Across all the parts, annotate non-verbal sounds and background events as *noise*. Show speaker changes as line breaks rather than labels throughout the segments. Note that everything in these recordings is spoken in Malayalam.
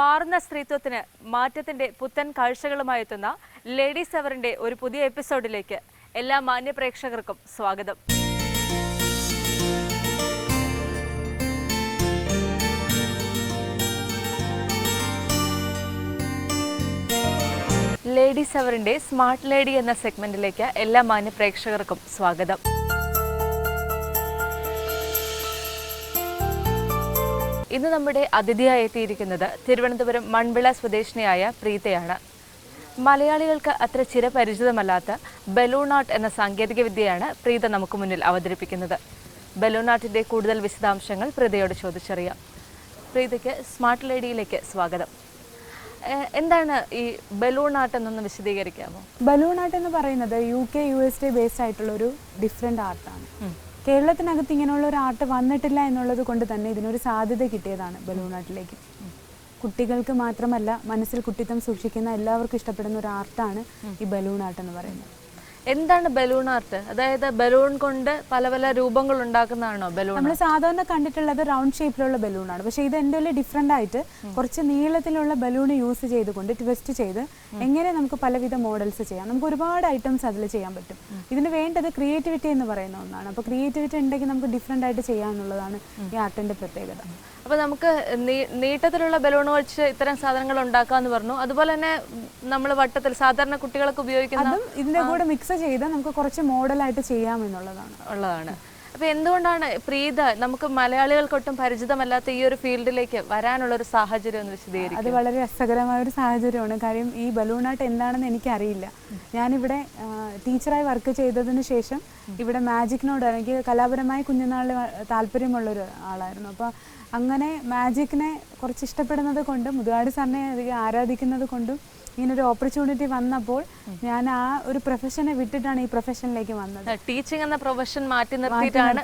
മാറുന്ന സ്ത്രീത്വത്തിന് മാറ്റത്തിന്റെ പുത്തൻ കാഴ്ചകളുമായി എത്തുന്ന ലേഡി സെവറിന്റെ ഒരു പുതിയ എപ്പിസോഡിലേക്ക് എല്ലാ മാന്യപ്രേക്ഷകർക്കും സ്വാഗതം. ലേഡി സെവറിന്റെ സ്മാർട്ട് ലേഡി എന്ന സെഗ്മെന്റിലേക്ക് എല്ലാ മാന്യപ്രേക്ഷകർക്കും സ്വാഗതം. ഇന്ന് നമ്മുടെ അതിഥിയായി എത്തിയിരിക്കുന്നത് തിരുവനന്തപുരം മൺവിള സ്വദേശിനിയായ പ്രീതയാണ്. മലയാളികൾക്ക് അത്ര ചിരപരിചിതമല്ലാത്ത ബലൂണാട്ട് എന്ന സാങ്കേതിക വിദ്യയാണ് പ്രീത നമുക്ക് മുന്നിൽ അവതരിപ്പിക്കുന്നത്. ബലൂണാട്ടിന്റെ കൂടുതൽ വിശദാംശങ്ങൾ പ്രീതയോട് ചോദിച്ചറിയാം. പ്രീതയ്ക്ക് സ്മാർട്ട് ലേഡിയിലേക്ക് സ്വാഗതം. എന്താണ് ഈ ബലൂൺ ആർട്ട് എന്നൊന്ന് വിശദീകരിക്കാമോ?
ബലൂൺ ആർട്ട് എന്ന് പറയുന്നത് U K U S D based ആയിട്ടുള്ള ഒരു ഡിഫറെന്റ് ആർട്ടാണ് കേരളത്തിനകത്ത് ഇങ്ങനെയുള്ള ഒരു ആർട്ട് വന്നിട്ടില്ല എന്നുള്ളത് കൊണ്ട് തന്നെ ഇതിനൊരു സാധ്യത കിട്ടിയതാണ് ബലൂൺ ആർട്ടിലേക്ക് കുട്ടികൾക്ക് മാത്രമല്ല മനസ്സിൽ കുട്ടിത്തം സൂക്ഷിക്കുന്ന എല്ലാവർക്കും ഇഷ്ടപ്പെടുന്ന ഒരു ആർട്ടാണ് ഈ ബലൂൺ ആർട്ട് എന്ന് പറയുന്നത്.
എന്താണ് ബലൂൺ ആർട്ട് അതായത് ബലൂൺ കൊണ്ട് പല പല രൂപങ്ങൾ ഉണ്ടാക്കുന്നതാണോ ബലൂൺ
നമ്മൾ സാധാരണ കണ്ടിട്ടുള്ളത് റൗണ്ട് ഷേപ്പിലുള്ള ബലൂണാണ് പക്ഷേ ഇത് എന്റെ ഡിഫറെന്റ് ആയിട്ട് കുറച്ച് നീളത്തിലുള്ള ബലൂൺ യൂസ് ചെയ്തുകൊണ്ട് ട്വിസ്റ്റ് ചെയ്ത് എങ്ങനെ നമുക്ക് പലവിധ മോഡൽസ് ചെയ്യാം. നമുക്ക് ഒരുപാട് ഐറ്റംസ് അതിൽ ചെയ്യാൻ പറ്റും. ഇതിന് വേണ്ടത് ക്രിയേറ്റിവിറ്റി എന്ന് പറയുന്ന ഒന്നാണ്. അപ്പോൾ ക്രിയേറ്റിവിറ്റി ഉണ്ടെങ്കിൽ നമുക്ക് ഡിഫറെന്റ് ആയിട്ട് ചെയ്യാമെന്നുള്ളതാണ് ഈ ആർട്ടിന്റെ പ്രത്യേകത.
അപ്പൊ നമുക്ക് നീട്ടത്തിലുള്ള ബലൂൺ വെച്ച് ഇത്തരം സാധനങ്ങൾ ഉണ്ടാക്കാന്ന് പറഞ്ഞു. അതുപോലെ തന്നെ നമ്മൾ വട്ടത്തിൽ സാധാരണ കുട്ടികളൊക്കെ ഉപയോഗിക്കുന്ന
ഇതിന്റെ കൂടെ മിക്സ് ചെയ്ത് നമുക്ക് കുറച്ച് മോഡലായിട്ട് ചെയ്യാം എന്നുള്ളതാണ്
ഉള്ളതാണ്. അപ്പൊ എന്തുകൊണ്ടാണ് പ്രീത നമുക്ക് മലയാളികൾക്കൊട്ടും പരിചിതമല്ലാത്ത ഈ ഒരു ഫീൽഡിലേക്ക് വരാനുള്ള ഒരു സാഹചര്യം എന്ന് വിശദീകരിക്കും.
അത് വളരെ രസകരമായ ഒരു സാഹചര്യമാണ്. കാര്യം ഈ ബലൂൺ ആർട്ട് എന്താണെന്ന് എനിക്കറിയില്ല. ഞാനിവിടെ ടീച്ചറായി വർക്ക് ചെയ്തതിന് ശേഷം ഇവിടെ മാജിക്കിനോട് എനിക്ക് കലാപരമായി കുഞ്ഞുനാളിൽ താല്പര്യമുള്ള താല്പര്യമുള്ളൊരു ആളായിരുന്നു. അപ്പോൾ അങ്ങനെ മാജിക്കിനെ കുറച്ച് ഇഷ്ടപ്പെടുന്നത് കൊണ്ടും മുതുകാട് സാറിനെ അധികം ആരാധിക്കുന്നത് കൊണ്ടും ഇങ്ങനൊരു ഓപ്പർച്യൂണിറ്റി വന്നപ്പോൾ ഞാൻ ആ ഒരു പ്രൊഫഷനെ വിട്ടിട്ടാണ് ഈ പ്രൊഫഷനിലേക്ക് വന്നത്.
ടീച്ചിങ് എന്ന പ്രൊഫഷൻ മാറ്റി നിർത്തിയിട്ടാണ്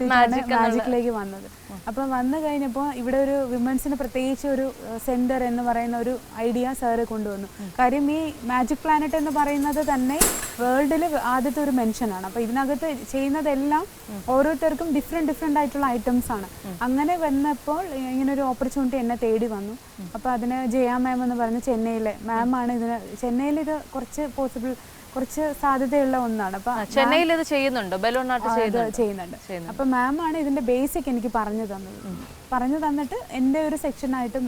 മാജിക്കിലേക്ക് വന്നത്. അപ്പം വന്നു കഴിഞ്ഞപ്പോൾ ഇവിടെ ഒരു വിമൻസിന് പ്രത്യേകിച്ച് ഒരു സെന്റർ എന്ന് പറയുന്ന ഒരു ഐഡിയ സാറ് കൊണ്ടുവന്നു. കാര്യം ഈ മാജിക് പ്ലാനറ്റ് എന്ന് പറയുന്നത് തന്നെ വേൾഡിൽ ആദ്യത്തെ ഒരു മെൻഷനാണ് അപ്പോൾ ഇതിനകത്ത് ചെയ്യുന്നതെല്ലാം ഓരോരുത്തർക്കും ഡിഫറെന്റ് ഡിഫറെന്റ് ആയിട്ടുള്ള ഐറ്റംസ് ആണ്. അങ്ങനെ വന്നപ്പോൾ ഇങ്ങനെ ഒരു ഓപ്പർച്യൂണിറ്റി എന്നെ തേടി വന്നു. അപ്പോൾ അതിന് ജയ മാം എന്ന് പറഞ്ഞ് ചെന്നൈയിലെ ആണ് ഇതിന് ചെന്നൈയിൽ ഇത് കുറച്ച് പോസിബിൾ കുറച്ച് സാധ്യതയുള്ള ഒന്നാണ്. അപ്പൊ
ചെന്നൈയിൽ ഇത് ചെയ്യുന്നുണ്ടോ. ബലൂൺ ആർട്ട് ചെയ്യുന്നുണ്ടോ.
അപ്പൊ മാം ആണ് ഇതിന്റെ ബേസിക് എനിക്ക് പറഞ്ഞു തന്നത്. പറഞ്ഞു തന്നിട്ട് എന്റെ ഒരു സെക്ഷനായിട്ട്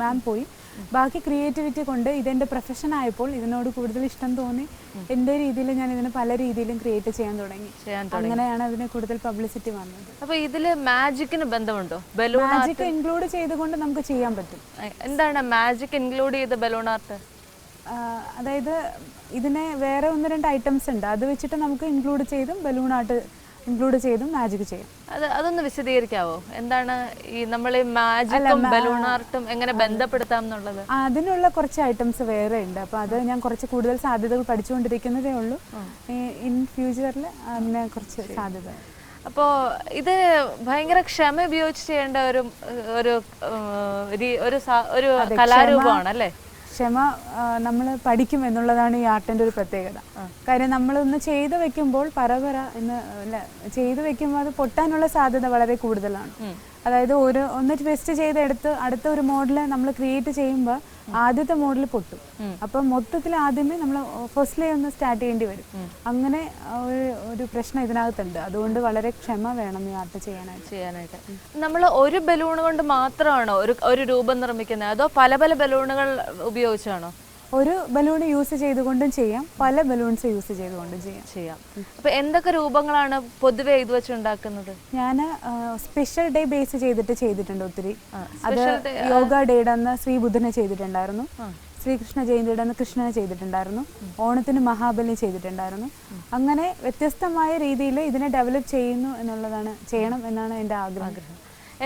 മാം പോയി. ബാക്കി ക്രിയേറ്റിവിറ്റി കൊണ്ട് ഇതെന്റെ പ്രൊഫഷൻ ആയപ്പോൾ ഇതിനോട് കൂടുതൽ ഇഷ്ടം തോന്നി. എന്റെ രീതിയിൽ ഞാൻ ഇതിനെ പല രീതിയിലും ക്രിയേറ്റ് ചെയ്യാൻ തുടങ്ങി. അങ്ങനെയാണ് അതിന് കൂടുതൽ പബ്ലിസിറ്റി വന്നത്.
അപ്പൊ ഇതിൽ മാജിക്കിന് ബന്ധമുണ്ടോ? ബലൂൺ
മാജിക് ഇൻക്ലൂഡ് ചെയ്തുകൊണ്ട് നമുക്ക് ചെയ്യാൻ പറ്റും.
എന്താണ് മാജിക് ഇൻക്ലൂഡ് ചെയ്ത ബലൂൺ ആർട്ട്
അതായത് ഇതിനെ വേറെ ഒന്ന് രണ്ട് ഐറ്റംസ് ഉണ്ട്. അത് വെച്ചിട്ട് നമുക്ക് ഇൻക്ലൂഡ് ചെയ്തും ബലൂൺ ആർട്ട് ഇൻക്ലൂഡ് ചെയ്തും മാജിക് ചെയ്യാം.
അത് അതൊന്ന് വിശദീകരിക്കാവോ? എന്താണ് ഈ നമ്മൾ മാജിക്കും ബലൂൺ ആർട്ടും എങ്ങനെ ബന്ധപ്പെടുത്താം എന്നുള്ളത്?
അതിനുള്ള കുറച്ച് ഐറ്റംസ് വേറെ ഉണ്ട്. അപ്പോൾ അത് ഞാൻ കുറച്ച് കൂടുതൽ സാധ്യതകൾ പഠിച്ചുകൊണ്ടിരിക്കുന്നതേ ഉള്ളൂ. ഇൻ ഫ്യൂച്ചറിൽ അതിനെ കുറച്ച് സാധ്യത.
അപ്പോ ഇത് ഭയങ്കര ക്ഷമ ഉപയോഗിച്ച് ചെയ്യേണ്ട ഒരു ഒരു ഒരു കലാരൂപമാണ് അല്ലേ?
ക്ഷമ നമ്മൾ പഠിക്കും എന്നുള്ളതാണ് ഈ ആർട്ടിന്റെ ഒരു പ്രത്യേകത. കാര്യം നമ്മളൊന്ന് ചെയ്തു വെക്കുമ്പോൾ പരപര എന്ന് അല്ല ചെയ്ത് വെക്കുമ്പോൾ അത് പൊട്ടാനുള്ള സാധ്യത വളരെ കൂടുതലാണ്. അതായത് ഒരു ഒന്ന് ട്വിസ്റ്റ് ചെയ്തെടുത്ത് അടുത്ത ഒരു മോഡൽ നമ്മൾ ക്രിയേറ്റ് ചെയ്യുമ്പോൾ ആദ്യത്തെ മോഡൽ പൊട്ടും. അപ്പം മൊത്തത്തിൽ ആദ്യമേ നമ്മൾ ഫസ്റ്റ്ലേ ഒന്ന് സ്റ്റാർട്ട് ചെയ്യേണ്ടി വരും. അങ്ങനെ ഒരു ഒരു പ്രശ്നം ഇതിനകത്തുണ്ട്. അതുകൊണ്ട് വളരെ ക്ഷമ വേണം ഈ ആർട്ട് ചെയ്യാനായിട്ട്.
ചെയ്യാനായിട്ട്. നമ്മൾ ഒരു ബലൂൺ കൊണ്ട് മാത്രമാണോ ഒരു ഒരു രൂപം നിർമ്മിക്കുന്നത്? അതോ പല പല ബലൂണുകൾ ഉപയോഗിച്ചാണോ?
ഒരു ബലൂൺ യൂസ് ചെയ്തുകൊണ്ടും ചെയ്യാം പല ബലൂൺസ് യൂസ് ചെയ്തുകൊണ്ടും ചെയ്യാം.
ചെയ്യാം. അപ്പൊ എന്തൊക്കെ രൂപങ്ങളാണ് പൊതുവെ ഇത് വെച്ച് ഉണ്ടാക്കുന്നത്?
ഞാൻ സ്പെഷ്യൽ ഡേ ബേസ് ചെയ്തിട്ട് ചെയ്തിട്ടുണ്ട് ഒത്തിരി. അത് യോഗ ഡേയുടെ അന്ന് ശ്രീ ബുധനെ ചെയ്തിട്ടുണ്ടായിരുന്നു ശ്രീകൃഷ്ണ ജയന്തിയുടെ അന്ന് കൃഷ്ണനെ ചെയ്തിട്ടുണ്ടായിരുന്നു. ഓണത്തിന് മഹാബലി ചെയ്തിട്ടുണ്ടായിരുന്നു. അങ്ങനെ വ്യത്യസ്തമായ രീതിയിൽ ഇതിനെ ഡെവലപ്പ് ചെയ്യുന്നു എന്നുള്ളതാണ് ചെയ്യണം എന്നാണ് എന്റെ ആഗ്രഹം.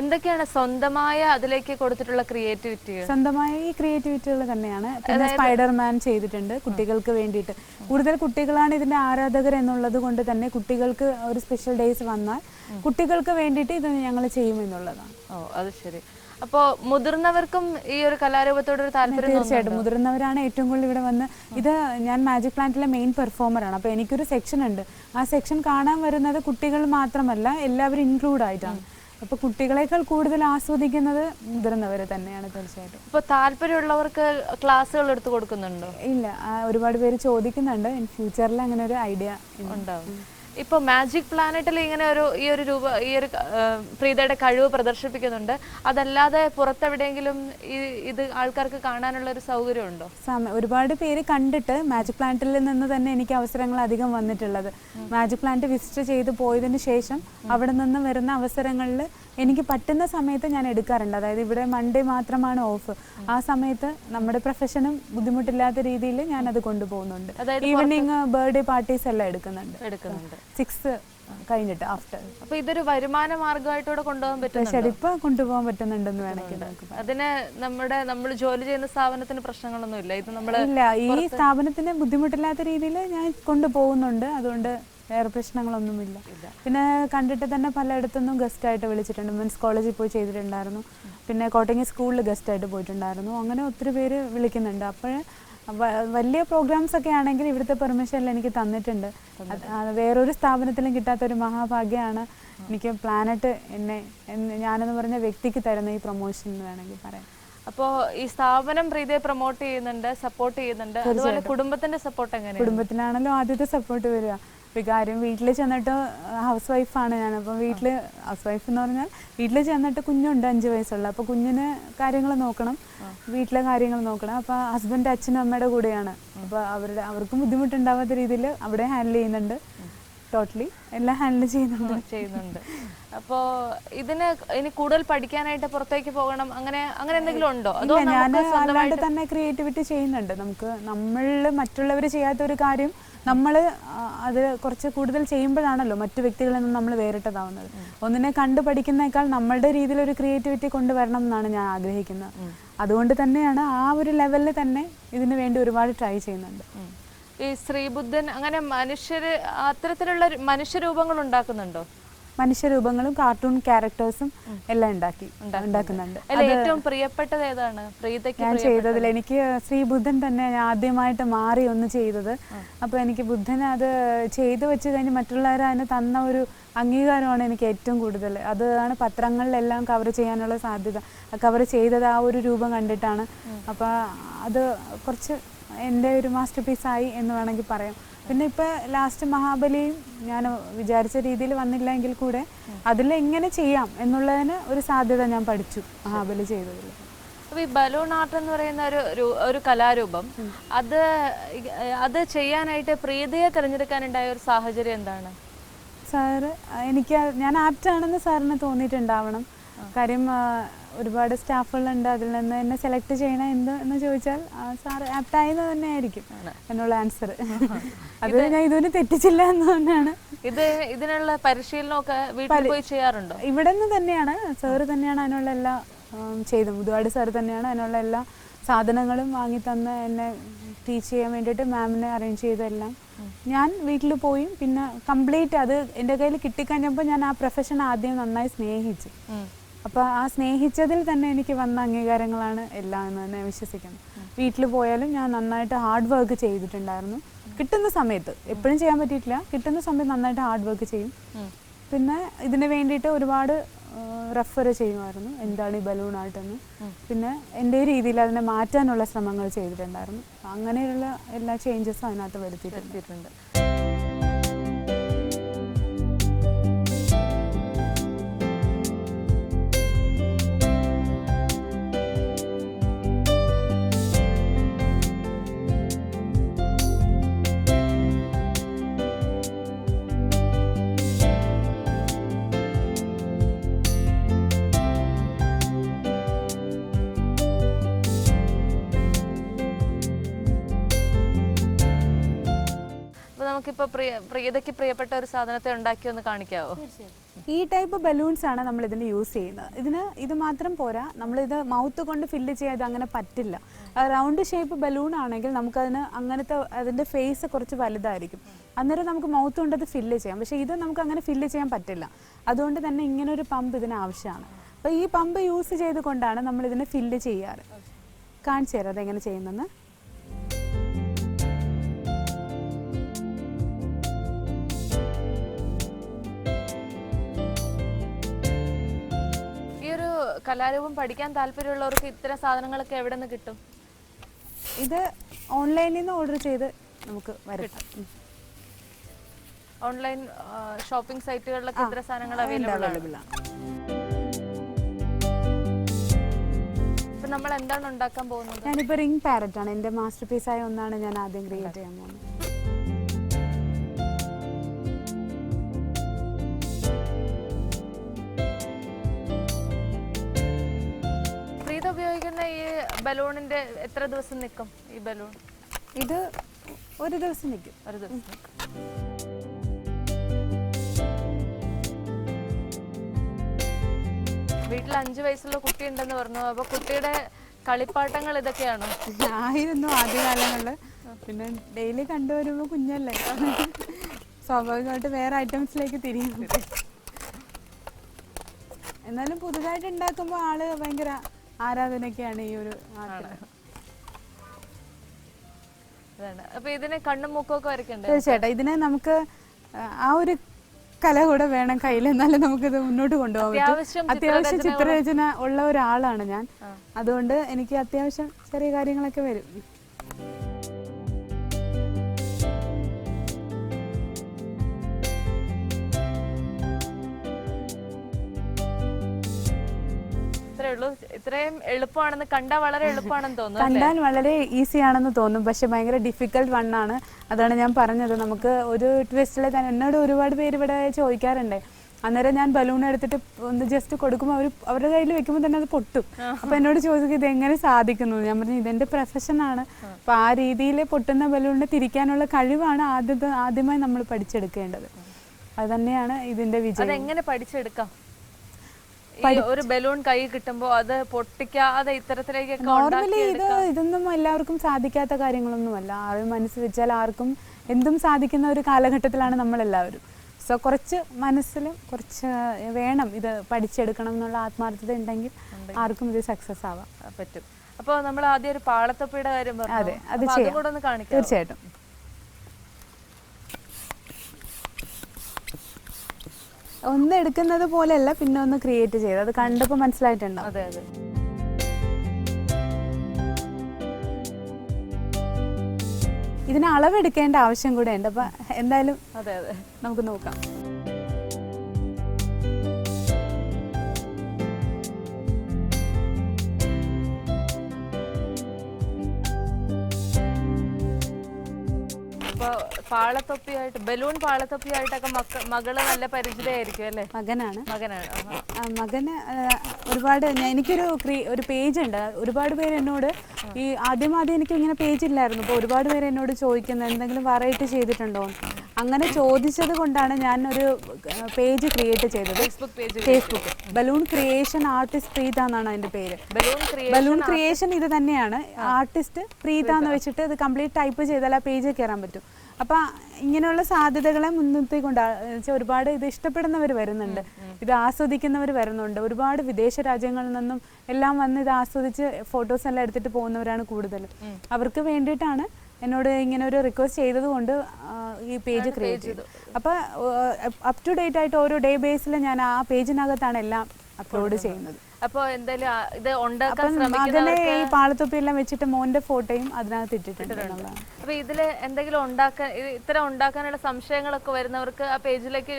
എന്തൊക്കെയാണ് സ്വന്തമായ അതിലേക്ക് കൊടുത്തിട്ടുള്ള ക്രിയേറ്റിവിറ്റി
സ്വന്തമായ ഈ ക്രിയേറ്റിവിറ്റികൾ തന്നെയാണ്. പിന്നെ സ്പൈഡർമാൻ ചെയ്തിട്ടുണ്ട് കുട്ടികൾക്ക് വേണ്ടിയിട്ട്. കൂടുതൽ കുട്ടികളാണ് ഇതിന്റെ ആരാധകർ എന്നുള്ളത് കൊണ്ട് തന്നെ കുട്ടികൾക്ക് ഒരു സ്പെഷ്യൽ ഡേയ്സ് വന്നാൽ കുട്ടികൾക്ക് വേണ്ടിയിട്ട് ഇത് ഞങ്ങൾ ചെയ്യുമെന്നുള്ളതാണ്
ഓ അത് ശരി. അപ്പോ മുതിർന്നവർക്കും ഈ ഒരു കലാരൂപത്തോട് ഒരു താല്പര്യം
തീർച്ചയായിട്ടും. മുതിർന്നവരാണ് ഏറ്റവും കൂടുതൽ ഇവിടെ വന്ന് ഇത് ഞാൻ മാജിക് പ്ലാന്റിലെ മെയിൻ പെർഫോമറാണ് അപ്പോൾ എനിക്കൊരു സെക്ഷൻ ഉണ്ട്. ആ സെക്ഷൻ കാണാൻ വരുന്നത് കുട്ടികൾ മാത്രമല്ല എല്ലാവരും ഇൻക്ലൂഡ് ആയിട്ടാണ്. അപ്പോൾ കുട്ടികളെക്കാൾ കൂടുതൽ ആസ്വദിക്കുന്നത് മുതിർന്നവർ തന്നെയാണ് തീർച്ചയായിട്ടും.
ഇപ്പൊ താല്പര്യമുള്ളവർക്ക് ക്ലാസ്സുകൾ എടുത്തു കൊടുക്കുന്നുണ്ടോ?
ഇല്ല ഒരുപാട് പേര് ചോദിക്കുന്നുണ്ട്. ഇൻ ഫ്യൂച്ചറിൽ അങ്ങനെ ഒരു ഐഡിയ
ഉണ്ടാവും. ഇപ്പൊ മാജിക് പ്ലാനറ്റിൽ ഇങ്ങനെ ഒരു ഈ ഒരു രൂപ ഈ ഒരു പ്രീതയുടെ കഴിവ് പ്രദർശിപ്പിക്കുന്നുണ്ട്. അതല്ലാതെ പുറത്തെവിടെയെങ്കിലും ഈ ഇത് ആൾക്കാർക്ക് കാണാനുള്ള ഒരു സൗകര്യമുണ്ടോ?
സമയം ഒരുപാട് പേര് കണ്ടിട്ട് മാജിക് പ്ലാനറ്റിൽ നിന്ന് തന്നെ എനിക്ക് അവസരങ്ങൾ അധികം വന്നിട്ടുള്ളത്. മാജിക് പ്ലാനറ്റ് വിസിറ്റ് ചെയ്ത് പോയതിന് ശേഷം അവിടെ നിന്ന് വരുന്ന അവസരങ്ങളിൽ എനിക്ക് പറ്റുന്ന സമയത്ത് ഞാൻ എടുക്കാറുണ്ട്. അതായത് ഇവിടെ മൺഡേ മാത്രമാണ് ഓഫ് ആ സമയത്ത് നമ്മുടെ പ്രൊഫഷനും ബുദ്ധിമുട്ടില്ലാത്ത രീതിയിൽ ഞാൻ അത് കൊണ്ടുപോകുന്നുണ്ട് ഈവനിങ് ബർത്ത്ഡേ പാർട്ടീസ് എല്ലാം എടുക്കുന്നുണ്ട്.
എടുക്കുന്നുണ്ട്.
സിക്സ് കഴിഞ്ഞിട്ട് ആഫ്റ്റർ
അപ്പൊ ഇതൊരു വരുമാന മാർഗമായിട്ടൂടെ കൊണ്ടുപോകാൻ പറ്റും
ശരിപ്പ കൊണ്ടുപോകാൻ പറ്റുന്നുണ്ടെന്ന് വേണമെങ്കിൽ
അതിന് നമ്മുടെ നമ്മൾ ജോലി ചെയ്യുന്ന സ്ഥാപനത്തിന് പ്രശ്നങ്ങളൊന്നും ഇല്ല ഇത് നമ്മൾ
ഇല്ല ഈ സ്ഥാപനത്തിന് ബുദ്ധിമുട്ടില്ലാത്ത രീതിയിൽ ഞാൻ കൊണ്ടുപോകുന്നുണ്ട്. അതുകൊണ്ട് വേറെ പ്രശ്നങ്ങളൊന്നുമില്ല. പിന്നെ കണ്ടിട്ട് തന്നെ പലയിടത്തുനിന്നും ഗസ്റ്റ് ആയിട്ട് വിളിച്ചിട്ടുണ്ട്. മീൻസ് കോളേജിൽ പോയി ചെയ്തിട്ടുണ്ടായിരുന്നു. പിന്നെ കോട്ടങ്ങി സ്കൂളിൽ ഗസ്റ്റ് ആയിട്ട് പോയിട്ടുണ്ടായിരുന്നു. അങ്ങനെ ഒത്തിരി പേര് വിളിക്കുന്നുണ്ട്. അപ്പോൾ വലിയ പ്രോഗ്രാംസ് ഒക്കെ ആണെങ്കിൽ ഇവിടുത്തെ പെർമിഷൻ എനിക്ക് തന്നിട്ടുണ്ട്. വേറൊരു സ്ഥാപനത്തിലും കിട്ടാത്ത ഒരു മഹാഭാഗ്യമാണ് എനിക്ക് പ്ലാനറ്റ് എന്നെ ഞാനെന്ന് പറഞ്ഞ വ്യക്തിക്ക് തരുന്ന ഈ പ്രൊമോഷൻ എന്ന് വേണമെങ്കിൽ പറയാം.
അപ്പോ ഈ സ്ഥാപനം പ്രീതിയെ പ്രൊമോട്ട് ചെയ്യുന്നുണ്ട് സപ്പോർട്ട് ചെയ്യുന്നുണ്ട്. അതുപോലെ കുടുംബത്തിന്റെ സപ്പോർട്ട് എങ്ങനെയാണ്?
കുടുംബത്തിനാണല്ലോ ആദ്യത്തെ സപ്പോർട്ട് വരിക. കാര്യം വീട്ടിൽ ചെന്നിട്ട് ഹൗസ് വൈഫാണ് ഞാൻ. അപ്പം വീട്ടിൽ ഹൗസ് വൈഫ് എന്ന് പറഞ്ഞാൽ വീട്ടിൽ ചെന്നിട്ട് കുഞ്ഞുണ്ട് അഞ്ച് വയസ്സുള്ള. അപ്പോൾ കുഞ്ഞിന് കാര്യങ്ങൾ നോക്കണം. വീട്ടിലെ കാര്യങ്ങൾ നോക്കണം. അപ്പോൾ ഹസ്ബൻഡ് അച്ഛനും അമ്മയുടെ കൂടെയാണ്. അപ്പോൾ അവരുടെ അവർക്കും ബുദ്ധിമുട്ടുണ്ടാവാത്ത രീതിയിൽ അവിടെ ഹാൻഡിൽ ചെയ്യുന്നുണ്ട്. ടോട്ടലി എല്ലാം ഹാൻഡിൽ ചെയ്യുന്നുണ്ട്.
ചെയ്യുന്നുണ്ട്. അപ്പോ ഇതിന് ഇനി കൂടുതൽ പഠിക്കാനായിട്ട് പുറത്തേക്ക് പോകണം? അങ്ങനെ അങ്ങനെ എന്തെങ്കിലും ഉണ്ടോ? അതോ
ഞാൻ തന്നെ ക്രിയേറ്റിവിറ്റി ചെയ്യുന്നുണ്ട്. നമുക്ക് നമ്മൾ മറ്റുള്ളവർ ചെയ്യാത്ത ഒരു കാര്യം നമ്മൾ അത് കുറച്ച് കൂടുതൽ ചെയ്യുമ്പോഴാണല്ലോ മറ്റു വ്യക്തികളിൽ നിന്ന് നമ്മൾ വേറിട്ടതാവുന്നത്. ഒന്നിനെ കണ്ടു പഠിക്കുന്നേക്കാൾ നമ്മളുടെ രീതിയിൽ ഒരു ക്രിയേറ്റിവിറ്റി കൊണ്ടുവരണം എന്നാണ് ഞാൻ ആഗ്രഹിക്കുന്നത്. അതുകൊണ്ട് തന്നെയാണ് ആ ഒരു ലെവലിൽ തന്നെ ഇതിനു വേണ്ടി ഒരുപാട് ട്രൈ ചെയ്യുന്നുണ്ട്.
ഈ ശ്രീബുദ്ധൻ അങ്ങനെ മനുഷ്യർ അത്തരത്തിലുള്ള മനുഷ്യരൂപങ്ങൾ ഉണ്ടാക്കുന്നുണ്ടോ?
മനുഷ്യരൂപങ്ങളും കാർട്ടൂൺ ക്യാരക്ടേഴ്സും എല്ലാം ഉണ്ടാക്കി ഉണ്ടാക്കുന്നുണ്ട്.
ഏറ്റവും പ്രിയപ്പെട്ടത് ഏതാണ്?
ഞാൻ ചെയ്തതിൽ എനിക്ക് ശ്രീ ബുദ്ധൻ തന്നെ ഞാൻ ആദ്യമായിട്ട് മാറി ഒന്ന് ചെയ്തത്. അപ്പോൾ എനിക്ക് ബുദ്ധൻ അത് ചെയ്തു വെച്ച് കഴിഞ്ഞ് മറ്റുള്ളവർ അതിന് തന്ന ഒരു അംഗീകാരമാണ് എനിക്ക് ഏറ്റവും കൂടുതൽ. അതാണ് പത്രങ്ങളിലെല്ലാം കവർ ചെയ്യാനുള്ള സാധ്യത. കവർ ചെയ്തത് ആ ഒരു രൂപം കണ്ടിട്ടാണ്. അപ്പോൾ അത് കുറച്ച് എന്റെ ഒരു മാസ്റ്റർ പീസായി എന്ന് വേണമെങ്കിൽ പറയാം. പിന്നെ ഇപ്പൊ ലാസ്റ്റ് മഹാബലിയും ഞാൻ വിചാരിച്ച രീതിയിൽ വന്നില്ല എങ്കിൽ കൂടെ അതിൽ എങ്ങനെ ചെയ്യാം എന്നുള്ളതിന് ഒരു സാധ്യത ഞാൻ പഠിച്ചു മഹാബലി ചെയ്തതിൽ.
അപ്പൊ ഈ ബലൂൺ ആർട്ട് എന്ന് പറയുന്ന ഒരു ഒരു- കലാരൂപം അത് അത് ചെയ്യാനായിട്ട് പ്രീതിയെ തിരഞ്ഞെടുക്കാനുണ്ടായ ഒരു സാഹചര്യം എന്താണ്?
സാറ് എനിക്ക് ഞാൻ ആപ്റ്റാണെന്ന് സാറിന് തോന്നിയിട്ടുണ്ടാവണം. കാര്യം ഒരുപാട് സ്റ്റാഫുകളുണ്ട് അതിൽ നിന്ന് എന്നെ സെലക്ട് ചെയ്യണ എന്ത് എന്ന് ചോദിച്ചാൽ സാർ ആപ്റ്റായെന്ന് തന്നെ ആയിരിക്കും എന്നുള്ള ആൻസർ *laughs* അത് ഞാൻ ഇതുവരെ തെറ്റിച്ചില്ല എന്ന് തന്നെയാണ്.
ഇത് ഇതിനുള്ള പരിശീലനമൊക്കെ വീട്ടിൽ പോയി ചെയ്യാറുണ്ടോ?
ഇവിടെ നിന്ന് തന്നെയാണ്. സാറ് തന്നെയാണ് അതിനുള്ള എല്ലാ ഉം, ചെയ്തത്. മുതുവാട് സാർ തന്നെയാണ് അതിനുള്ള എല്ലാ സാധനങ്ങളും വാങ്ങി തന്ന് എന്നെ ടീച്ച് ചെയ്യാൻ വേണ്ടിയിട്ട് മാമിനെ അറേഞ്ച് ചെയ്തെല്ലാം ഞാൻ വീട്ടിൽ പോയി പിന്നെ കംപ്ലീറ്റ് അത് എന്റെ കയ്യിൽ കിട്ടിക്കഴിഞ്ഞപ്പോൾ ഞാൻ ആ പ്രൊഫഷൻ ആദ്യം നന്നായി സ്നേഹിച്ചു. അപ്പോൾ ആ സ്നേഹിച്ചതിൽ തന്നെ എനിക്ക് വന്ന അംഗീകാരങ്ങളാണ് എല്ലാം എന്ന് തന്നെ വിശ്വസിക്കുന്നു. വീട്ടിൽ പോയാലും ഞാൻ നന്നായിട്ട് ഹാർഡ് വർക്ക് ചെയ്തിട്ടുണ്ടായിരുന്നു. കിട്ടുന്ന സമയത്ത് എപ്പോഴും ചെയ്യാൻ പറ്റിയിട്ടില്ല. കിട്ടുന്ന സമയത്ത് നന്നായിട്ട് ഹാർഡ് വർക്ക് ചെയ്യും. പിന്നെ ഇതിന് വേണ്ടിയിട്ട് ഒരുപാട് റെഫർ ചെയ്യുമായിരുന്നു. എന്താണ് ഈ ബലൂൺ ആർട്ടെന്ന് പിന്നെ എന്റെ രീതിയിൽ അതിനെ മാറ്റാനുള്ള ശ്രമങ്ങൾ ചെയ്തിട്ടുണ്ടായിരുന്നു. അങ്ങനെയുള്ള എല്ലാ ചേഞ്ചസും അതിനകത്ത് വരുത്തിയിട്ടുണ്ട്.
നമുക്കിപ്പോ പ്രിയ പ്രിയതയ്ക്ക് പ്രിയപ്പെട്ട ഒരു സാധനത്തെ ഉണ്ടാക്കി ഒന്ന് കാണിക്കാവോ?
ഈ ടൈപ്പ് ബലൂൺസ് ആണ് നമ്മൾ ഇതിന് യൂസ് ചെയ്യുന്നത്. ഇതിന് ഇത് മാത്രം പോരാ. ഇത് മൗത്ത് കൊണ്ട് ഫില്ല് ചെയ്യാതെ അങ്ങനെ പറ്റില്ല. റൗണ്ട് ഷേപ്പ് ബലൂൺ ആണെങ്കിൽ നമുക്കതിന് അങ്ങനത്തെ അതിന്റെ ഫേസ് കുറച്ച് വലുതായിരിക്കും. അന്നേരം നമുക്ക് മൗത്ത് കൊണ്ട് അത് ഫില്ല് ചെയ്യാം. പക്ഷേ ഇത് നമുക്ക് അങ്ങനെ ഫില്ല് ചെയ്യാൻ പറ്റില്ല. അതുകൊണ്ട് തന്നെ ഇങ്ങനെ ഒരു പമ്പ് ഇതിന് ആവശ്യമാണ്. അപ്പോൾ ഈ പമ്പ് യൂസ് ചെയ്തുകൊണ്ടാണ് നമ്മൾ ഇതിനെ ഫില്ല് ചെയ്യാറ്. കാണിച്ചു തരാം അതെങ്ങനെ ചെയ്യുന്നെന്ന്.
കലാരൂപം പഠിക്കാൻ താല്പര്യമുള്ളവർക്ക് ഇത്തരം സാധനങ്ങളൊക്കെ എവിടെ നിന്ന് കിട്ടും?
ഇത് ഓൺലൈനിൽ നിന്ന് ഓർഡർ ചെയ്ത് നമുക്ക്
ഓൺലൈൻ ഷോപ്പിംഗ് സൈറ്റുകളിലൊക്കെ ഇത്തരം സാധനങ്ങൾ
അവൈലബിൾ ആണ്.
ഇപ്പൊ നമ്മൾ എന്താണ് ഉണ്ടാക്കാൻ പോകുന്നത്?
ഞാനിപ്പോ റിംഗ് പാരറ്റ് ആണ്. എന്റെ മാസ്റ്റർ പീസ് ആയ ഒന്നാണ് ഞാൻ ആദ്യം ക്രിയേറ്റ് ചെയ്യാൻ പോകുന്നത്.
ഉപയോഗിക്കുന്ന ഈ ബലൂണിന്റെ എത്ര ദിവസം നിൽക്കും ഈ ബലൂൺ?
ഇത് ഒരു ദിവസം നിൽക്കും
ഒരു ദിവസം വീട്ടിൽ അഞ്ചു വയസ്സുള്ള കുട്ടി ഉണ്ടെന്ന് പറഞ്ഞു. അപ്പൊ കുട്ടിയുടെ കളിപ്പാട്ടങ്ങൾ ഇതൊക്കെയാണോ?
ആയിരുന്നു ആദ്യകാലങ്ങളിൽ പിന്നെ ഡെയിലി കണ്ടുവരുമ്പോൾ കുഞ്ഞല്ലേ. സ്വാഭാവികമായിട്ട് വേറെ ഐറ്റംസിലേക്ക് തിരിയും. എന്നാലും പുതുതായിട്ട് ഉണ്ടാക്കുമ്പോൾ ആൾ ഭയങ്കര ആരാധനയൊക്കെയാണ് ഈ ഒരു
അപ്പൊ ഇതിന് കണ്ണും മൂക്കൊക്കെ വരയ്ക്കണ്ടേ?
തീർച്ചയായിട്ടും. ഇതിനെ നമുക്ക് ആ, ഒരു കല കൂടെ വേണം കയ്യിൽ. എന്നാലും നമുക്കിത് മുന്നോട്ട് കൊണ്ടുപോകാൻ
അത്യാവശ്യം
പറ്റും. അത്യാവശ്യം ചിത്രരചന ഉള്ള ഒരാളാണ് ഞാൻ. അതുകൊണ്ട് എനിക്ക് അത്യാവശ്യം ചെറിയ കാര്യങ്ങളൊക്കെ വരും.
ഇത്രയും എളുപ്പമാണെന്ന് കണ്ടാൽ വളരെ എളുപ്പമാണെന്ന് തോന്നുന്നു?
കണ്ടാൽ വളരെ ഈസി ആണെന്ന് തോന്നും. പക്ഷെ ഭയങ്കര ഡിഫിക്കൽട്ട് വൺ ആണ്. അതാണ് ഞാൻ പറഞ്ഞത്. നമുക്ക് ഒരു ട്വിസ്റ്റിലെ തന്നെ എന്നോട് ഒരുപാട് പേര് ഇവിടെ ചോദിക്കാറുണ്ട്. അന്നേരം ഞാൻ ബലൂൺ എടുത്തിട്ട് ഒന്ന് ജസ്റ്റ് കൊടുക്കുമ്പോൾ അവർ അവരുടെ കയ്യിൽ വെക്കുമ്പോൾ തന്നെ അത് പൊട്ടും. അപ്പൊ എന്നോട് ചോദിക്കും ഇതെങ്ങനെ എങ്ങനെ സാധിക്കുന്നു? ഞാൻ പറഞ്ഞു ഇതെന്റെ പ്രൊഫഷനാണ് അപ്പൊ ആ രീതിയിൽ പൊട്ടുന്ന ബലൂണിനെ തിരിക്കാനുള്ള കഴിവാണ് ആദ്യത്തെ ആദ്യമായി നമ്മൾ പഠിച്ചെടുക്കേണ്ടത്. അത് തന്നെയാണ് ഇതിന്റെ വിജയം.
എങ്ങനെ പഠിച്ചെടുക്കാം? ഒരു ബലൂൺ കൈ കിട്ടുമ്പോ അത് പൊട്ടിക്കാതെ ഇത്തരത്തിലേക്കൊക്കെ
നോർമലി ഇത് ഇതൊന്നും എല്ലാവർക്കും സാധിക്കാത്ത കാര്യങ്ങളൊന്നുമല്ല. ആരും മനസ്സ് വെച്ചാൽ ആർക്കും എന്തും സാധിക്കുന്ന ഒരു കാലഘട്ടത്തിലാണ് നമ്മളെല്ലാവരും. സോ കുറച്ച് മനസ്സിൽ കുറച്ച് വേണം ഇത് പഠിച്ചെടുക്കണം എന്നുള്ള ആത്മാർത്ഥത ഉണ്ടെങ്കിൽ ആർക്കും ഇത് സക്സസ് ആവാം.
പറ്റും. അപ്പൊ നമ്മൾ ആദ്യം ഒരു പാളത്തൊപ്പിയുടെ കാര്യം പറഞ്ഞു.
അതെ അത് ചെയ്യാം. തീർച്ചയായിട്ടും. ഒന്ന് എടുക്കുന്നത് പോലെയല്ല പിന്നെ ഒന്ന് ക്രിയേറ്റ് ചെയ്ത്. അത് കണ്ടപ്പോൾ മനസ്സിലായിട്ടുണ്ടോ
അതെ അതെ.
ഇതിന് അളവെടുക്കേണ്ട ആവശ്യം കൂടെ ഉണ്ട്. അപ്പൊ എന്തായാലും
അതെ അതെ.
നമുക്ക് നോക്കാം.
അപ്പൊ പാളത്തൊപ്പിയായിട്ട് ബലൂൺ പാളത്തൊപ്പിയായിട്ടൊക്കെ മക്ക മകൾ നല്ല പരിചിതയായിരിക്കും അല്ലേ
മകനാണ്
മകനാണ്.
ആ, മകന് ആ, ഒരുപാട് ഞാൻ- എനിക്കൊരു ക്രീ ഒരു പേജ് ഉണ്ട് ഒരുപാട് പേര് എന്നോട് ഈ ആദ്യം ആദ്യം എനിക്ക് ഇങ്ങനെ പേജ് ഇല്ലായിരുന്നു അപ്പോൾ ഒരുപാട് പേര് എന്നോട് ചോദിക്കുന്നത് എന്തെങ്കിലും വെറൈറ്റി ചെയ്തിട്ടുണ്ടോ എന്ന്. അങ്ങനെ ചോദിച്ചത് കൊണ്ടാണ് ഞാൻ ഒരു പേജ് ക്രിയേറ്റ് ചെയ്തത്.
Facebook page
balloon creation artist Preetha എന്നാണ് അതിന്റെ പേര്.
ബലൂൺ
ക്രിയേഷൻ ഇത് തന്നെയാണ്. ആർട്ടിസ്റ്റ് പ്രീത എന്ന് വെച്ചിട്ട് ഇത് കംപ്ലീറ്റ് ടൈപ്പ് ചെയ്താൽ ആ പേജിൽ കയറാൻ പറ്റും. അപ്പൊ ഇങ്ങനെയുള്ള സാധ്യതകളെ മുൻനിർത്തിക്കൊണ്ട് കൊണ്ടാണ് ഒരുപാട് ഇത് ഇഷ്ടപ്പെടുന്നവർ വരുന്നുണ്ട്. ഇത് ആസ്വദിക്കുന്നവർ വരുന്നുണ്ട്. ഒരുപാട് വിദേശ രാജ്യങ്ങളിൽ നിന്നും എല്ലാം വന്ന് ഇത് ആസ്വദിച്ച് ഫോട്ടോസ് എല്ലാം എടുത്തിട്ട് പോകുന്നവരാണ് കൂടുതലും. അവർക്ക് വേണ്ടിയിട്ടാണ് എന്നോട് ഇങ്ങനെ ഒരു റിക്വസ്റ്റ് ചെയ്തത് കൊണ്ട് ഈ പേജ് ക്രിയേറ്റ് ചെയ്തു. അപ്പൊ അപ് ടു ഡേറ്റ് ആയിട്ട് ഓരോ ഡേ ബേസിൽ ഞാൻ ആ പേജിനകത്താണ് എല്ലാം അപ്ലോഡ് ചെയ്യുന്നത്.
അപ്പൊ എന്തായാലും ഇത്
മകനെ ഈ പാളത്തൊപ്പി എല്ലാം വെച്ചിട്ട് മോന്റെ ഫോട്ടോയും അതിനകത്ത് ഇട്ടിട്ടുണ്ട്
അപ്പൊ ഇതിൽ എന്തെങ്കിലും ഉണ്ടാക്കാൻ ഇത് ഇത്തരം ഉണ്ടാക്കാനുള്ള സംശയങ്ങളൊക്കെ വരുന്നവർക്ക് ആ പേജിലേക്ക്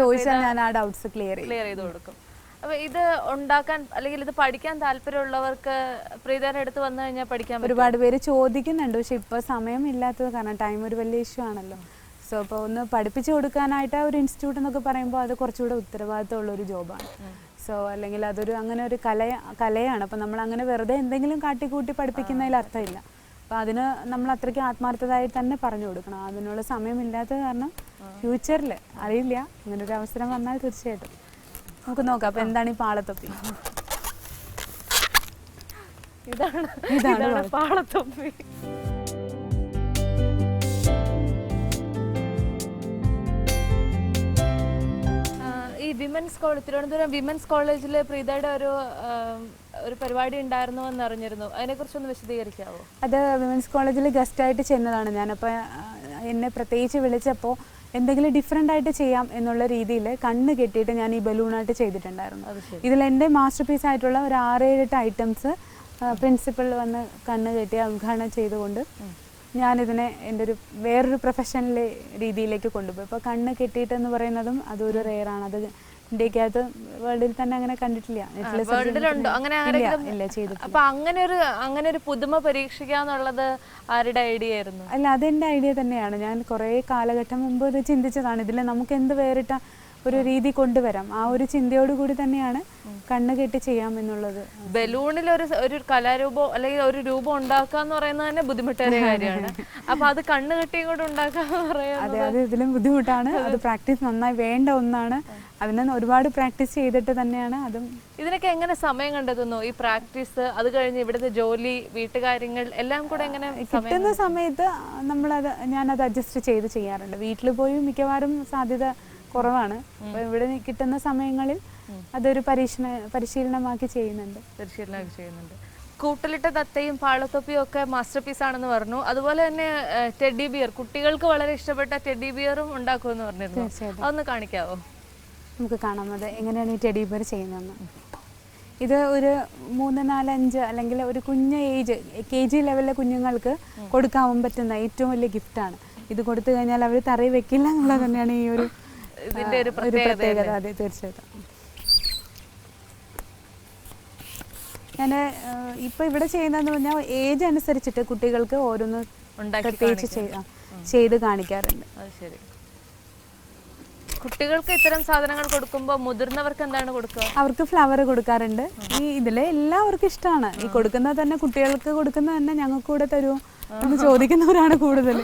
ചോദിച്ചാൽ ഞാൻ ആ ഡൗട്ട്സ് ക്ലിയർ
ക്ലിയർ ചെയ്ത് കൊടുക്കും. അപ്പൊ ഇത് ഉണ്ടാക്കാൻ അല്ലെങ്കിൽ ഇത് പഠിക്കാൻ താല്പര്യമുള്ളവർക്ക് പ്രീതയുടെ അടുത്ത് വന്നു കഴിഞ്ഞാൽ പഠിക്കാൻ
ഒരുപാട് പേര് ചോദിക്കുന്നുണ്ട്. പക്ഷെ ഇപ്പൊ സമയം ഇല്ലാത്തത് കാരണം ടൈം ഒരു വലിയ ഇഷ്യൂ ആണല്ലോ. സോ അപ്പോൾ ഒന്ന് പഠിപ്പിച്ചു കൊടുക്കാനായിട്ട് ആ ഒരു ഇൻസ്റ്റിറ്റ്യൂട്ട് എന്നൊക്കെ പറയുമ്പോൾ അത് കുറച്ചുകൂടെ ഉത്തരവാദിത്തമുള്ള ഒരു ജോബാണ് സോ അല്ലെങ്കിൽ അതൊരു അങ്ങനെ ഒരു കല കലയാണ്. അപ്പോൾ നമ്മൾ അങ്ങനെ വെറുതെ എന്തെങ്കിലും കാട്ടിക്കൂട്ടി പഠിപ്പിക്കുന്നതിൽ അർത്ഥമില്ല. അപ്പോൾ അതിന് നമ്മൾ അത്രയ്ക്ക് ആത്മാർത്ഥതയായി തന്നെ പറഞ്ഞു കൊടുക്കണം. അതിനുള്ള സമയമില്ലാത്തത് കാരണം ഫ്യൂച്ചറിൽ അറിയില്ല. അങ്ങനെ ഒരു അവസരം വന്നാൽ തീർച്ചയായിട്ടും. നമുക്ക് നോക്കാം. അപ്പൊ എന്താണ് ഈ പാളത്തൊപ്പി?
ഇതാണ്.
ഇതാണ്
പാളത്തൊപ്പി. ഈ വിമൻസ് കോളേജ് തിരുവനന്തപുരം വിമൻസ് കോളേജിൽ പ്രീതയുടെ ഒരു ഒരു പരിപാടി ഉണ്ടായിരുന്നു എന്ന് അറിഞ്ഞിരുന്നു അതിനെക്കുറിച്ചൊന്ന് വിശദീകരിക്കാവോ?
അത് വിമൻസ് കോളേജിൽ ഗസ്റ്റായിട്ട് ചെന്നതാണ് ഞാനപ്പോൾ എന്നെ പ്രത്യേകിച്ച് വിളിച്ചപ്പോൾ എന്തെങ്കിലും ഡിഫറെന്റ് ആയിട്ട് ചെയ്യാം എന്നുള്ള രീതിയിൽ കണ്ണ് കെട്ടിയിട്ട് ഞാൻ ഈ ബലൂണായിട്ട് ചെയ്തിട്ടുണ്ടായിരുന്നു. ഇതിൽ എന്റെ മാസ്റ്റർ പീസ് ആയിട്ടുള്ള ഒരു ആറേഴെട്ട് ഐറ്റംസ് പ്രിൻസിപ്പൾ വന്ന് കണ്ണ് കെട്ടി ഉദ്ഘാടനം ചെയ്തുകൊണ്ട് ഞാനിതിനെ എന്റെ ഒരു വേറൊരു പ്രൊഫഷണൽ രീതിയിലേക്ക് കൊണ്ടുപോയി. ഇപ്പോൾ കണ്ണ് കെട്ടിയിട്ടെന്ന് പറയുന്നതും അതൊരു റെയറാണ് അത് ഇന്ത്യക്കകത്ത് വേൾഡിൽ തന്നെ അങ്ങനെ കണ്ടിട്ടില്ല.
വേൾഡിലുണ്ടോ അങ്ങനെ
ഇല്ല ചെയ്തിട്ടില്ല.
അപ്പൊ അങ്ങനെ ഒരു അങ്ങനെ ഒരു പുതുമ പരീക്ഷിക്കാന്നുള്ളത് ആരുടെ ഐഡിയ ആയിരുന്നു?
അല്ല അതെന്റെ ഐഡിയ തന്നെയാണ്. ഞാൻ കുറേ കാലഘട്ടം മുമ്പ് ഇത് ചിന്തിച്ചതാണ്. ഇതിൽ നമുക്ക് എന്ത് വേറിട്ട ഒരു രീതി കൊണ്ടുവരാം. ആ ഒരു ചിന്തയോട് കൂടി തന്നെയാണ് കണ്ണ് കെട്ടി ചെയ്യാം എന്നുള്ളത്
ബലൂണിൽ ഒരു ഒരു കലാരൂപം അല്ലെങ്കിൽ ഒരു രൂപം ഉണ്ടാക്കുക എന്ന് പറയുന്നത് തന്നെ ബുദ്ധിമുട്ടേറിയ കാര്യമാണ്. അപ്പൊ അത് കണ്ണ് കെട്ടിയും കൂടെ ഉണ്ടാക്കുക എന്ന് പറയുന്നത്
അതെ അത് ഇതിലും ബുദ്ധിമുട്ടാണ്. അത് പ്രാക്ടീസ് നന്നായി വേണ്ട ഒന്നാണ്. അതിന് ഒരുപാട് പ്രാക്ടീസ് ചെയ്തിട്ട് തന്നെയാണ് അതും.
ഇതിനൊക്കെ എങ്ങനെ സമയം കണ്ടെത്തുന്നു? ഈ പ്രാക്ടീസ് അത് കഴിഞ്ഞ് ഇവിടുത്തെ ജോലി വീട്ടുകാര്യങ്ങൾ എല്ലാം കൂടെ എങ്ങനെ
കിട്ടുന്ന സമയത്ത് നമ്മളത് ഞാനത് അഡ്ജസ്റ്റ് ചെയ്ത് ചെയ്യാറുണ്ട്. വീട്ടിൽ പോയി മിക്കവാറും സാധ്യത കുറവാണ്. ഇവിടെ കിട്ടുന്ന സമയങ്ങളിൽ അതൊരു പരീക്ഷണ പരിശീലനമാക്കി ചെയ്യുന്നുണ്ട്.
പരിശീലനമാക്കി ചെയ്യുന്നുണ്ട്. കൂട്ടലിട്ട തത്തയും പാളത്തൊപ്പിയും ഒക്കെ മാസ്റ്റർ പീസ് ആണെന്ന് പറഞ്ഞു. അതുപോലെ തന്നെ ടെഡി ബിയർ കുട്ടികൾക്ക് വളരെ ഇഷ്ടപ്പെട്ട ടെഡി ബിയറും ഉണ്ടാക്കുമെന്ന് പറഞ്ഞിരുന്നു. അതൊന്ന് കാണിക്കാവോ?
നമുക്ക് കാണാം. അത് എങ്ങനെയാണ് ഈ ടെഡി ബിയർ ചെയ്യുന്നതെന്ന്. ഇത് ഒരു മൂന്ന് നാലഞ്ച് അല്ലെങ്കിൽ ഒരു കുഞ്ഞ് ഏജ് കെ ജി ലെവലിലെ കുഞ്ഞുങ്ങൾക്ക് കൊടുക്കാൻ പറ്റുന്ന ഏറ്റവും വലിയ ഗിഫ്റ്റാണ്. ഇത് കൊടുത്തു കഴിഞ്ഞാൽ അവർ തറയി വെക്കില്ല എന്നുള്ളത് തന്നെയാണ് ഈ ഒരു
ഇതിന്റെ ഒരു
പ്രത്യേകത അതെ തീർച്ചയായിട്ടും. ഞാൻ ഇപ്പോൾ ഇവിടെ ചെയ്യുന്നതെന്ന് പറഞ്ഞാൽ ഏജ് അനുസരിച്ചിട്ട് കുട്ടികൾക്ക് ഓരോന്ന് പ്രത്യേകിച്ച് ചെയ്ത് കാണിക്കാറുണ്ട്.
ശരി. കുട്ടികൾക്ക് ഇത്തരം സാധനങ്ങൾ കൊടുക്കുമ്പോൾ മുതിർന്നവർക്ക് എന്താണ് കൊടുക്കുക?
അവർക്ക് ഫ്ലവർ കൊടുക്കാറുണ്ട്. ഈ ഇതിലെ എല്ലാവർക്കും ഇഷ്ടമാണ്. ഈ കൊടുക്കുന്നത് തന്നെ കുട്ടികൾക്ക് കൊടുക്കുന്നത് തന്നെ ഞങ്ങൾക്ക് കൂടെ തരുമോ എന്ന് ചോദിക്കുന്നവരാണ് കൂടുതൽ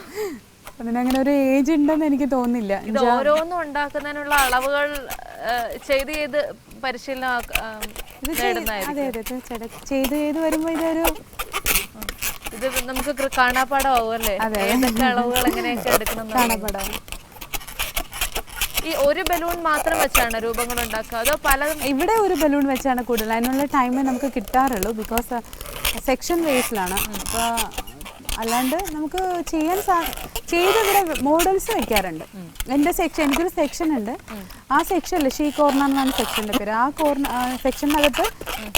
അതിനങ്ങനെ ഒരു ഏജ് ഉണ്ടെന്ന് എനിക്ക് തോന്നില്ല
ഇത് ഓരോന്നും ഉണ്ടാക്കുന്നതിനുള്ള അളവുകൾ ചെയ്ത് ചെയ്ത് പരിശീലനം
അതെ അതെ തീർച്ചയായിട്ടും. ചെയ്ത് ചെയ്ത് വരുമ്പോൾ ഇതൊരു
ഇത് നമുക്ക് കൃ- ആവുമല്ലേ അല്ലേ ഏതൊക്കെ അളവുകൾ എങ്ങനെയൊക്കെ എടുക്കണം എന്ന് ഈ ഒരു ബലൂൺ മാത്രം വെച്ചാണ് രൂപങ്ങൾ ഉണ്ടാക്കുക അതോ പല
ഇവിടെ ഒരു ബലൂൺ വെച്ചാണ് കൂടുതൽ. അതിനുള്ള ടൈമേ നമുക്ക് കിട്ടാറുള്ളൂ ബിക്കോസ് സെക്ഷൻ വേസിലാണ് അപ്പോൾ അല്ലാണ്ട് നമുക്ക് ചെയ്യാൻ സാ ചെയ്ത് ഇവിടെ മോഡൽസ് വെക്കാറുണ്ട്. എന്റെ സെക്ഷൻ എനിക്കൊരു സെക്ഷൻ ഉണ്ട്. ആ സെക്ഷനിൽ ഷീ കോർണർ എന്നാണ് സെക്ഷന്റെ പേര്. ആ കോർണർ സെക്ഷനകത്ത്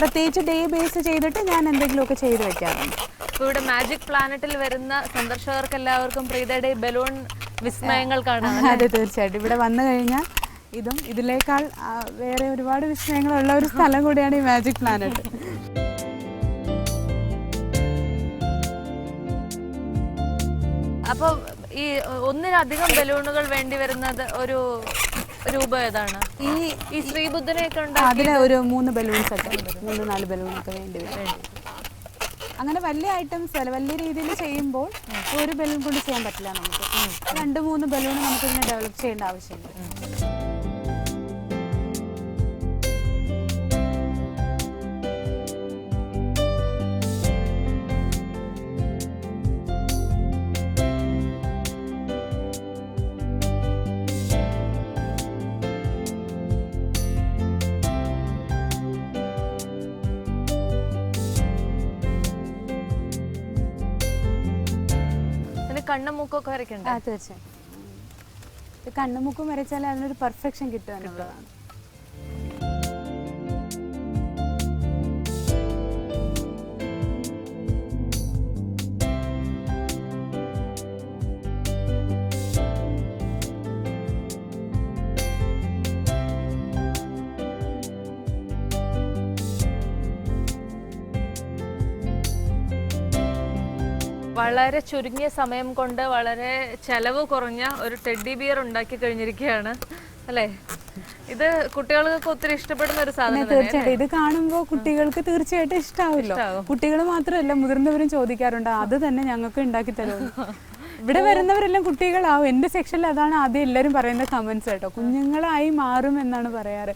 പ്രത്യേകിച്ച് ഡേ ബേസ് ചെയ്തിട്ട് ഞാൻ എന്തെങ്കിലുമൊക്കെ ചെയ്ത് വെക്കാറുണ്ട്.
ഇവിടെ മാജിക് പ്ലാനറ്റിൽ വരുന്ന സന്ദർശകർക്ക് എല്ലാവർക്കും പ്രീതയുടെ ബലൂൺ വിസ്മയങ്ങൾ കാണാം
അതെ തീർച്ചയായിട്ടും. ഇവിടെ വന്നു കഴിഞ്ഞാൽ ഇതും ഇതിനേക്കാൾ വേറെ ഒരുപാട് വിസ്മയങ്ങളുള്ള ഒരു സ്ഥലം കൂടിയാണ് ഈ മാജിക് പ്ലാനറ്റ്
അപ്പൊ ഈ ഒന്നിലധികം ബലൂണുകൾ വേണ്ടി വരുന്നത് ഒരു രൂപ ഏതാണ്?
ഈ
ഈ ശ്രീബുദ്ധനെയൊക്കെ ഉണ്ട്
ഒരു മൂന്ന് ബലൂൺസ് ഒക്കെ മൂന്ന് നാല് ബലൂണൊക്കെ വേണ്ടി വരും. അങ്ങനെ വലിയ ഐറ്റംസ് അല്ല വലിയ രീതിയിൽ ചെയ്യുമ്പോൾ ഒരു ബലൂൺ കൊണ്ട് ചെയ്യാൻ പറ്റില്ല നമുക്ക്. രണ്ട് മൂന്ന് ബലൂൺ നമുക്ക് ഇതിനെ ഡെവലപ്പ് ചെയ്യേണ്ട ആവശ്യമുണ്ട്
ഇതിന് കണ്ണും മൂക്കൊക്കെ വരയ്ക്കണ്ടേ
തീർച്ചയായും. കണ്ണുമുക്കും വരച്ചാൽ അതിനൊരു പെർഫെക്ഷൻ കിട്ടുക എന്നുള്ളതാണ്.
വളരെ ചുരുങ്ങിയ സമയം കൊണ്ട് വളരെ ചെലവ് കുറഞ്ഞ ഒരു ടെഡി ബിയർ ഉണ്ടാക്കി കഴിഞ്ഞിരിക്കുകയാണ്. അല്ലേ? ഇത് കുട്ടികൾക്ക് ഒത്തിരി ഇഷ്ടപ്പെടുന്ന ഒരു സാധനം
തീർച്ചയായിട്ടും. ഇത് കാണുമ്പോൾ കുട്ടികൾക്ക് തീർച്ചയായിട്ടും ഇഷ്ടാവുമല്ലോ കുട്ടികൾ മാത്രമല്ല മുതിർന്നവരും ചോദിക്കാറുണ്ട് അത് തന്നെ ഞങ്ങൾക്ക് ഉണ്ടാക്കി തരുമോ *laughs* ഇവിടെ വരുന്നവരെല്ലാം കുട്ടികളാവും. എന്റെ സെക്ഷനിൽ അതാണ് ആദ്യം എല്ലാരും പറയുന്ന കമന്റ്സ് കേട്ടോ. കുഞ്ഞുങ്ങളായി മാറും എന്നാണ് പറയാറ്.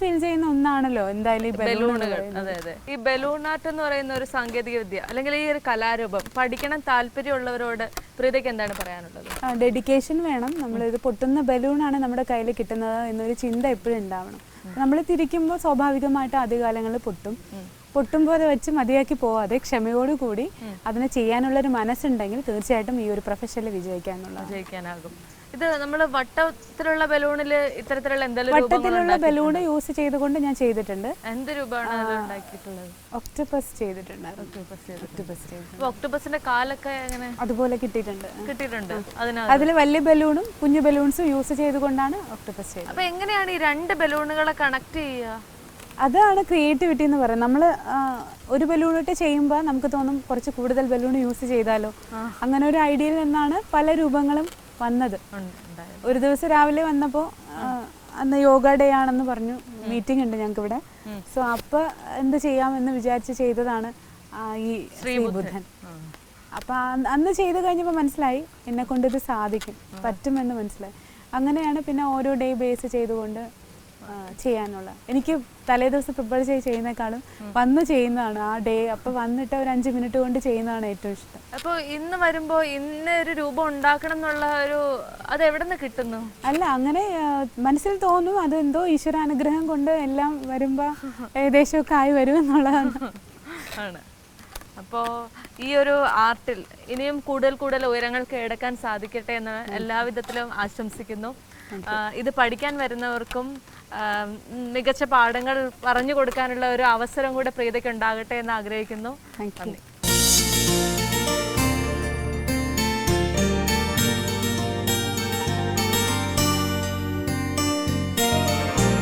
ഫീൽ ചെയ്യുന്ന ഒന്നാണല്ലോ. എന്തായാലും
ബലൂണുകൾ. അതെ അതെ. ഈ ബലൂൺ ആർട്ട് എന്ന് പറയുന്ന ഒരു സാങ്കേതിക വിദ്യ അല്ലെങ്കിൽ ഈ ഒരു കലാരൂപം പഠിക്കണം താല്പര്യമുള്ളവരോട് പ്രീതയ്ക്ക് എന്താണ് പറയാനുള്ളത്?
ഡെഡിക്കേഷൻ വേണം. നമ്മൾ ഇത് പൊട്ടുന്ന ബലൂണാണ് നമ്മുടെ കയ്യിൽ കിട്ടുന്നത് എന്നൊരു ചിന്ത എപ്പോഴും ഉണ്ടാവണം. നമ്മൾ തിരിക്കുമ്പോൾ സ്വാഭാവികമായിട്ട് ആദ്യകാലങ്ങളിൽ പൊട്ടും. പൊട്ടുമ്പോൾ പോലെ വെച്ച് മതിയാക്കി പോവാതെ ക്ഷമയോടുകൂടി അതിനെ ചെയ്യാനുള്ളൊരു മനസ്സുണ്ടെങ്കിൽ തീർച്ചയായിട്ടും ഈ ഒരു പ്രൊഫഷനിൽ വിജയിക്കാനുള്ള
വിജയിക്കാനാകും. ഇത് നമ്മൾ വട്ടത്തിലുള്ള ബലൂണിൽ ഇത്തരത്തിലുള്ള എന്തെങ്കിലും
വട്ടത്തിലുള്ള ബലൂൺ യൂസ് ചെയ്തുകൊണ്ട് ഞാൻ ചെയ്തിട്ടുണ്ട്.
എന്ത് രൂപമാണ് ഉണ്ടാക്കിയിട്ടുള്ളത്?
ഒക്ടോപ്പസ് ചെയ്തിട്ടുണ്ട്.
ഒക്ടോപ്പസിന്റെ കാലൊക്കെ എങ്ങനെ?
അതുപോലെ കിട്ടിയിട്ടുണ്ട്.
കിട്ടിയിട്ടുണ്ട്.
അതിൽ വലിയ ബലൂണും കുഞ്ഞു ബലൂൺസും യൂസ് ചെയ്തുകൊണ്ടാണ് ഒക്ടോപ്പസ് ചെയ്തത്.
അപ്പൊ എങ്ങനെയാണ് ഈ രണ്ട് ബലൂണുകളെ കണക്ട് ചെയ്യുക?
അതാണ് ക്രിയേറ്റിവിറ്റി എന്ന് പറയുന്നത്. നമ്മൾ ഒരു ബലൂൺ ഇട്ട് ചെയ്യുമ്പോൾ നമുക്ക് തോന്നും കുറച്ച് കൂടുതൽ ബലൂൺ യൂസ് ചെയ്താലോ. അങ്ങനെ ഒരു ഐഡിയയിൽ നിന്നാണ് പല രൂപങ്ങളും വന്നത്. ഒരു ദിവസം രാവിലെ വന്നപ്പോൾ അന്ന് യോഗ ഡേ ആണെന്ന് പറഞ്ഞു. മീറ്റിംഗ് ഉണ്ട് ഞങ്ങൾക്ക് ഇവിടെ സോ അപ്പോൾ എന്ത് ചെയ്യാമെന്ന് വിചാരിച്ച് ചെയ്തതാണ് ഈ ശ്രീബുദ്ധൻ. അപ്പൊ അന്ന് ചെയ്ത് കഴിഞ്ഞപ്പോൾ മനസ്സിലായി എന്നെ കൊണ്ട് ഇത് സാധിക്കും പറ്റുമെന്ന് മനസ്സിലായി. അങ്ങനെയാണ് പിന്നെ ഓരോ ഡേ ബേസ് ചെയ്തുകൊണ്ട് ചെയ്യാനുള്ള. എനിക്ക് തലേ ദിവസം പ്രിപ്പയർ ചെയ്ത് ചെയ്യുന്നേക്കാളും വന്ന് ചെയ്യുന്നതാണ്. ആ ഡേ അപ്പൊ വന്നിട്ട് ഒരു അഞ്ച് മിനിറ്റ് കൊണ്ട് ചെയ്യുന്നതാണ് ഏറ്റവും ഇഷ്ടം.
അപ്പൊ ഇന്ന് വരുമ്പോ ഇന്ന ഒരു രൂപം ഉണ്ടാക്കണം എന്നുള്ള ഒരു അത് എവിടെ നിന്ന് കിട്ടുന്നു?
അല്ല അങ്ങനെ മനസ്സിൽ തോന്നും അത് എന്തോ ഈശ്വരാനുഗ്രഹം കൊണ്ട് എല്ലാം വരുമ്പോ *laughs* ഏകദേശമൊക്കെ ആയി വരും എന്നുള്ളതാണ്. *laughs*
ആണ്. അപ്പോൾ ഈ ഒരു ആർട്ടിൽ ഇനിയും കൂടുതൽ കൂടുതൽ ഉയരങ്ങൾ കീഴടക്കാൻ സാധിക്കട്ടെ എന്ന് എല്ലാവിധത്തിലും ആശംസിക്കുന്നു. ഇത് പഠിക്കാൻ വരുന്നവർക്കും മികച്ച പാഠങ്ങൾ പറഞ്ഞു കൊടുക്കാനുള്ള ഒരു അവസരം കൂടെ പ്രീതയ്ക്ക് ഉണ്ടാകട്ടെ എന്ന് ആഗ്രഹിക്കുന്നു.
താങ്ക് യു
നന്ദി.